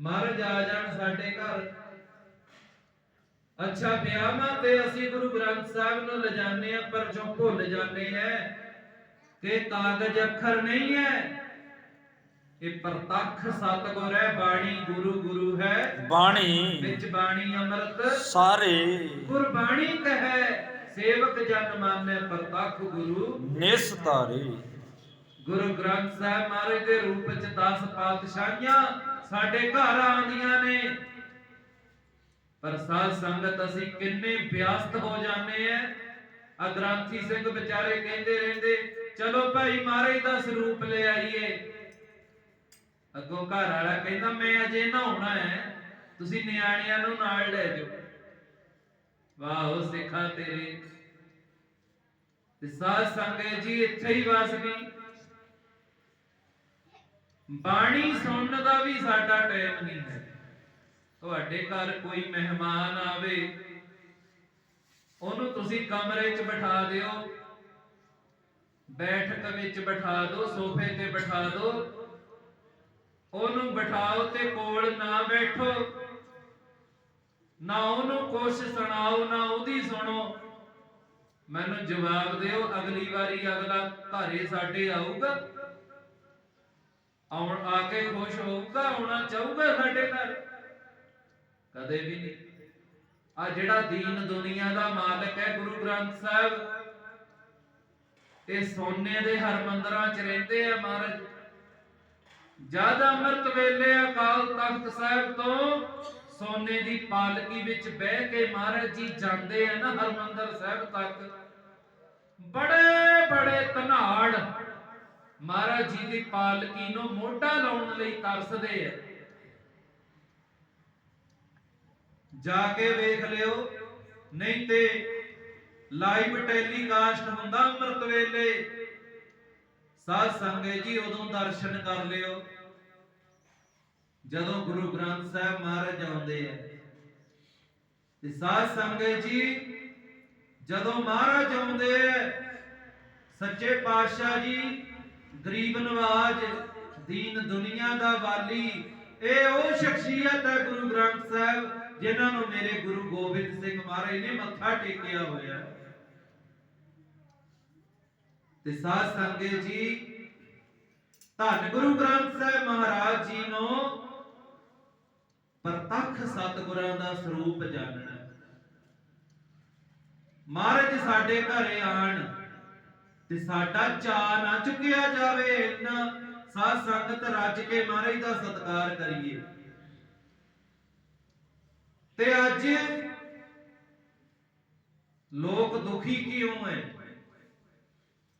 ਮਹਾਰਾਜ ਆ ਜਾਣ ਸਾਡੇ ਘਰ। ਅੱਛਾ ਵਿਆਹਾਂ ਤੇ ਅਸੀਂ ਗੁਰੂ ਗ੍ਰੰਥ ਸਾਹਿਬ ਨੂੰ ਲਿਜਾਣੇ ਆ ਪਰ ਜੋ ਭੁੱਲ ਜਾਂਦੇ ਹੈ ਕਿ ਕਾਗਜ਼ ਅੱਖਰ ਨਹੀਂ ਹੈ ਇਹ ਪ੍ਰਤੱਖ ਸਤਗੁਰ ਹੈ ਬਾਣੀ ਗੁਰੂ ਗੁਰੂ ਹੈ। ਬਾਣੀ। ਵਿੱਚ ਬਾਣੀ ਅੰਮ੍ਰਿਤ। ਸਾਰੇ। ਗੁਰਬਾਣੀ ਕਹੈ ਸੇਵਕ ਜਨ ਮਾਨੈ ਪ੍ਰਤੱਖ ਗੁਰੂ। ਨਿਸਤਾਰੇ। ਗੁਰੂ ਗ੍ਰੰਥ ਸਾਹਿਬ ਮਹਾਰਾਜ ਦੇ ਰੂਪ ਚ 10 ਪਾਤਸ਼ਾਹੀਆਂ ਸਾਡੇ ਘਰ ਆਉਂਦੀਆਂ ਨੇ। ਪਰ ਸਾਧ ਸੰਗਤ, ਅਸੀਂ ਕਿੰਨੇ ਵਿਅਸਤ ਹੋ ਜਾਂਦੇ ਆ ਆ ਸਿੰਘ ਵਿਚਾਰੇ ਕਹਿੰਦੇ ਰਹਿੰਦੇ, ਚਲੋ ਭਾਈ ਮਹਾਰਾਜ ਦਾ ਸਰੂਪ ਲੈ ਆਈਏ। ਅੱਗੋਂ ਘਰ ਵਾਲਾ ਕਹਿੰਦਾ, ਮੈਂ ਅਜੇ ਨਹਾਉਣਾ ਹੈ ਤੁਸੀਂ ਨਿਆਣਿਆਂ ਨੂੰ ਨਾਲ ਲੈ ਜਾਓ। ਵਾਹ, ਸਿੱਖਾ ਤੇਰੇ। ਤੇ ਸਾਧ ਸੰਗਤ ਜੀ ਇੱਥੇ ਹੀ ਵਸ ਗਈ। ਬਾਣੀ ਸੁਣਨ ਦਾ ਵੀ ਸਾਡਾ ਟਾਈਮ ਨਹੀਂ ਹੈ। ਤੁਹਾਡੇ ਘਰ ਕੋਈ ਮਹਿਮਾਨ ਆਵੇ, ਉਹਨੂੰ ਤੁਸੀਂ ਕਮਰੇ 'ਚ ਬਿਠਾ ਦਿਓ, ਬੈਠਕ ਵਿੱਚ ਬਿਠਾ ਦਿਓ, ਸੋਫੇ ਤੇ ਬਿਠਾ ਦਿਓ, ਉਹਨੂੰ ਬਿਠਾਓ ਤੇ ਕੋਲ ਨਾ ਬੈਠੋ, ਨਾ ਉਹਨੂੰ ਕੁਛ ਸੁਣਾਓ, ਨਾ ਉਹਦੀ ਸੁਣੋ। ਮੈਨੂੰ ਜਵਾਬ ਦਿਓ, ਅਗਲੀ ਵਾਰੀ ਅਗਲਾ ਘਰੇ ਸਾਡੇ ਆਊਗਾ। ਆਉਣ ਆ ਕੇ ਖੁਸ਼ ਹੋਊਗਾ, ਆਉਣਾ ਚਾਹੂਗਾ ਸਾਡੇ ਘਰ। ਕਦੇ ਵੀ ਨਹੀਂ। ਆ ਜਿਹੜਾ ਦੀਨ ਦੁਨੀਆ ਦਾ ਮਾਲਕ ਹੈ ਗੁਰੂ ਗ੍ਰੰਥ ਸਾਹਿਬ, ਇਹ ਸੋਨੇ ਦੇ ਹਰਮੰਦਰਾਂ 'ਚ ਰਹਿੰਦੇ ਆ ਮਹਾਰਾਜ। ਜਦ ਅੰਮ੍ਰਿਤ ਵੇਲੇ ਅਕਾਲ ਤਖਤ ਸਾਹਿਬ ਤੋਂ ਸੋਨੇ ਦੀ ਪਾਲਕੀ ਵਿੱਚ ਬਹਿ ਕੇ ਮਹਾਰਾਜ ਜੀ ਜਾਂਦੇ ਆ ਨਾ ਹਰਮੰਦਰ ਸਾਹਿਬ ਤੱਕ ਬੜੇ ਬੜੇ ਧਨਾੜ ਮਹਾਰਾਜ ਜੀ ਦੀ ਪਾਲਕੀ ਨੂੰ ਮੋਢਾ ਲਾਉਣ ਲਈ ਤਰਸਦੇ ਆ ਜਾ ਕੇ ਵੇਖ ਲਿਓ, ਨਹੀਂ ਤੇ ਲਾਈਵ ਟੈਲੀਕਾਸਟ ਹੁੰਦਾ ਅੰਮ੍ਰਿਤ ਵੇਲੇ। ਸਾਧ ਸੰਗਤ ਜੀ, ਉਦੋਂ ਦਰਸ਼ਨ ਕਰ ਲਿਓ, ਜਦੋਂ ਗੁਰੂ ਗ੍ਰੰਥ ਸਾਹਿਬ ਮਹਾਰਾਜ ਆਉਂਦੇ ਆ ਤੇ ਸਾਧ ਸੰਗਤ ਜੀ, ਜਦੋਂ ਮਹਾਰਾਜ ਆਉਂਦੇ ਆ ਸੱਚੇ ਪਾਤਸ਼ਾਹ ਜੀ ਗਰੀਬ ਨਵਾਜ, ਦੀਨ ਦੁਨੀਆ ਦਾ ਵਾਲੀ। ਇਹ ਉਹ ਸ਼ਖਸੀਅਤ ਹੈ ਗੁਰੂ ਗ੍ਰੰਥ ਸਾਹਿਬ, ਜਿਨ੍ਹਾਂ ਨੂੰ ਮੇਰੇ ਗੁਰੂ ਗੋਬਿੰਦ ਸਿੰਘ ਮਹਾਰਾਜ ਨੇ ਮੱਥਾ ਟੇਕਿਆ ਹੋਇਆ। ਤੇ ਸਾਧ ਸੰਗਤ ਜੀ, ਧੰਨ ਗੁਰੂ ਗ੍ਰੰਥ ਸਾਹਿਬ ਮਹਾਰਾਜ ਜੀ ਨੂੰ ਪ੍ਰਤੱਖ ਸਤਿਗੁਰਾਂ ਦਾ ਸਰੂਪ ਜਾਣਨਾ। ਮਹਾਰਾਜ ਸਾਡੇ ਘਰੇ ਆਣ ਤੇ ਸਾਡਾ ਚਾ ਨਾ ਚੁੱਕਿਆ ਜਾਵੇ ਇੰਨਾ ਸਾਧ ਸੰਗਤ ਰੱਜ ਕੇ ਮਹਾਰਾਜ ਦਾ ਸਤਿਕਾਰ ਕਰੀਏ। ਤੇ ਅੱਜ ਲੋਕ ਦੁਖੀ ਕਿਉਂ ਹੈ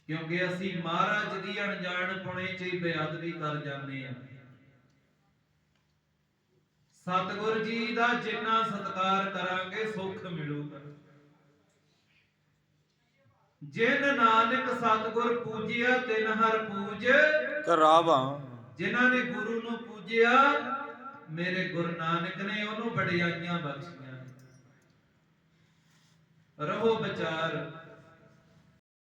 ਕਿਉਂਕਿ ਅਸੀਂ ਮਹਾਰਾਜ ਦੀ ਅਣਜਾਣ ਪੁਣੇ ਚ ਹੀ ਬੇਅਦਬੀ ਕਰ ਜਾਂਦੇ ਆ। ਸਤਿਗੁਰ ਜੀ ਦਾ ਜਿੰਨਾ ਸਤਿਕਾਰ ਕਰਾਂਗੇ, ਸੁੱਖ ਮਿਲੂਗਾ। ਜਿਨ ਨਾਨਕ ਸਤਿਗੁਰ ਪੂਜਿਆ ਤਿਨ ਹਰ ਪੂਜ। ਕਰਾਵਾ। ਜਿਨ੍ਹਾਂ ਨੇ ਗੁਰੂ ਨੂੰ ਪੂਜਿਆ ਮੇਰੇ ਗੁਰੂ ਨਾਨਕ ਨੇ ਉਹਨੂੰ ਵਡਿਆਈਆਂ ਬਖਸ਼ੀਆਂ। ਰਹੋ ਵਿਚਾਰ।